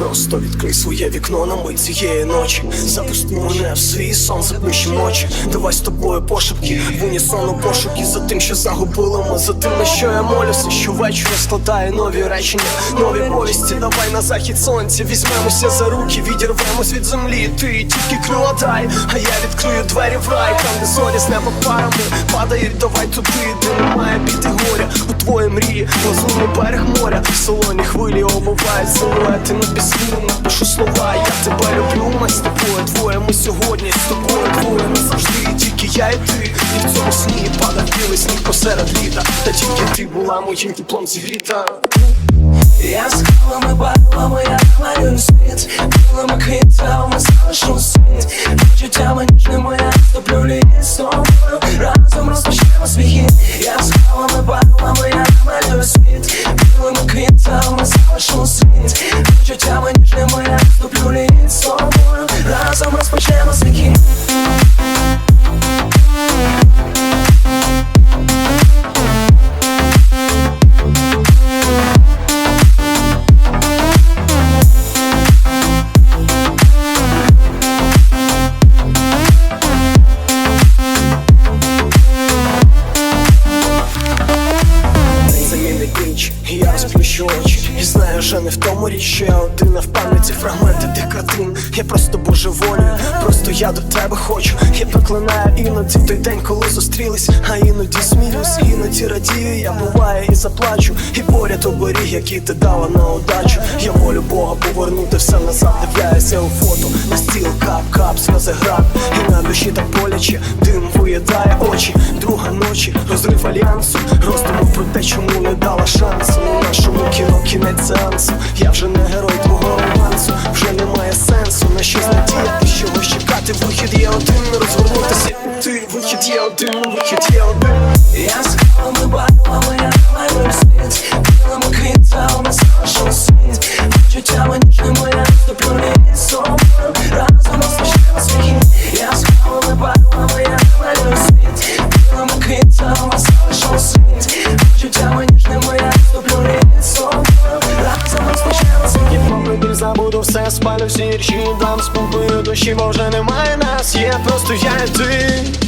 Просто відкрий своє вікно на мить цієї ночі. Запусти мене в свій сон, заплющим очі. Давай з тобою пошепки, в унісону пошуки за тим, що загубили ми, за тим, на що я молюся. Щовечора складаю нові речення, нові повісті. Давай на захід сонця, візьмемося за руки, відірвемось від землі. Ти тільки крила дай, а я відкрию двері в рай, там де зорі з неба парами падають, давай туди, де немає біди горя. У твої мрії, лазурний берег моря, солоні хвилі обувають силуети на піску. Напишу слова, я тебе люблю, ми з тобою двоє. Ми сьогодні з тобою двоє завжди. Тільки я і ти, і в цьому сні падав білий сніг посеред літа. Та тільки ти була моїм теплом зігріта. Я з крилами барвами, не в тому річ, що один а в пам'яті фрагменти тих картин. Я просто божеволію, просто я до тебе хочу. Я проклинаю іноді той день, коли зустрілись А іноді сміюсь, іноді радію. Я буває і заплачу, і поряд оберіг, який ти дала на удачу. Я волю Бога повернути все назад, дивляюся у фото сльози град І на душі так боляче, дим виїдає очі. Друга ночі, розрив альянсу. Роздуму про те, чому не дала шансу. У нашому кіно кінець сеансу. Я вже не герой твого романсу. Вже немає сенсу. На щось надіяти Чогось чекати, вихід є один Розвернутися ти, вихід є один, вихід є один. Я з крилами барвами, забуду все, спалю всі річі Дам спокою душі, бо вже немає нас Є просто я і ти